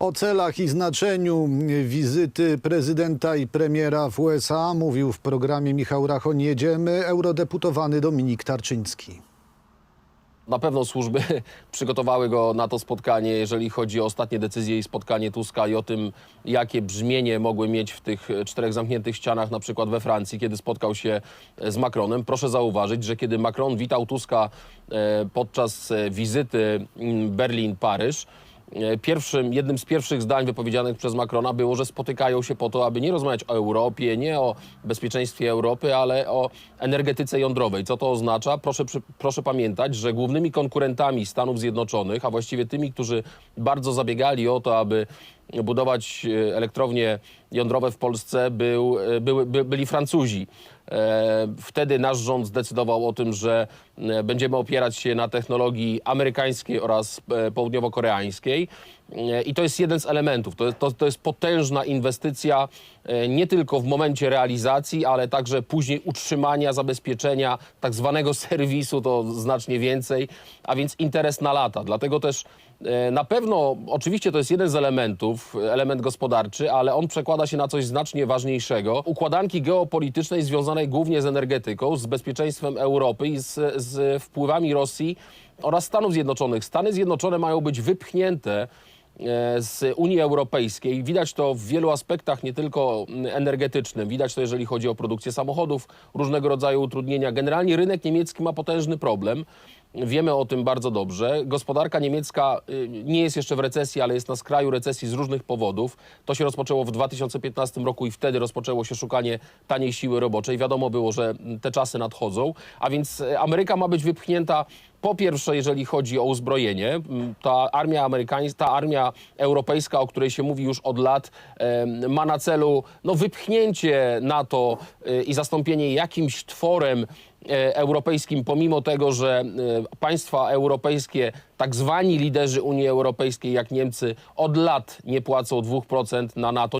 O celach i znaczeniu wizyty prezydenta i premiera w USA mówił w programie Michał Rachoń Jedziemy eurodeputowany Dominik Tarczyński. Na pewno służby przygotowały go na to spotkanie, jeżeli chodzi o ostatnie decyzje i spotkanie Tuska i o tym, jakie brzmienie mogły mieć w tych czterech zamkniętych ścianach, na przykład we Francji, kiedy spotkał się z Macronem. Proszę zauważyć, że kiedy Macron witał Tuska e, podczas e, wizyty mm, Berlin-Paryż, Pierwszym, jednym z pierwszych zdań wypowiedzianych przez Macrona było, że spotykają się po to, aby nie rozmawiać o Europie, nie o bezpieczeństwie Europy, ale o energetyce jądrowej. Co to oznacza? Proszę, proszę pamiętać, że głównymi konkurentami Stanów Zjednoczonych, a właściwie tymi, którzy bardzo zabiegali o to, aby budować e, elektrownie jądrowe w Polsce, był, e, były, by, byli Francuzi. E, Wtedy nasz rząd zdecydował o tym, że będziemy opierać się na technologii amerykańskiej oraz południowo-koreańskiej. E, I to jest jeden z elementów. To to, to jest potężna inwestycja e, nie tylko w momencie realizacji, ale także później utrzymania, zabezpieczenia, tak zwanego serwisu, to znacznie więcej, a więc interes na lata. Dlatego też e, na pewno, oczywiście to jest jeden z elementów, element gospodarczy, ale on przekłada się na coś znacznie ważniejszego. Układanki geopolitycznej związanej głównie z energetyką, z bezpieczeństwem Europy i z, z wpływami Rosji oraz Stanów Zjednoczonych. Stany Zjednoczone mają być wypchnięte z Unii Europejskiej. Widać to w wielu aspektach, nie tylko energetycznym. Widać to, jeżeli chodzi o produkcję samochodów, różnego rodzaju utrudnienia. Generalnie rynek niemiecki ma potężny problem. Wiemy o tym bardzo dobrze. Gospodarka niemiecka y, nie jest jeszcze w recesji, ale jest na skraju recesji z różnych powodów. To się rozpoczęło w 2015 roku i wtedy rozpoczęło się szukanie taniej siły roboczej. Wiadomo było, że te czasy nadchodzą, a więc y, Ameryka ma być wypchnięta po pierwsze, jeżeli chodzi o uzbrojenie, m, ta armia amerykańska, ta armia europejska, o której się mówi już od lat, ma na celu no, wypchnięcie NATO y, i zastąpienie jakimś tworem europejskim, pomimo tego, że e, państwa europejskie, tak zwani liderzy Unii Europejskiej, jak Niemcy, od lat nie płacą 2% na NATO.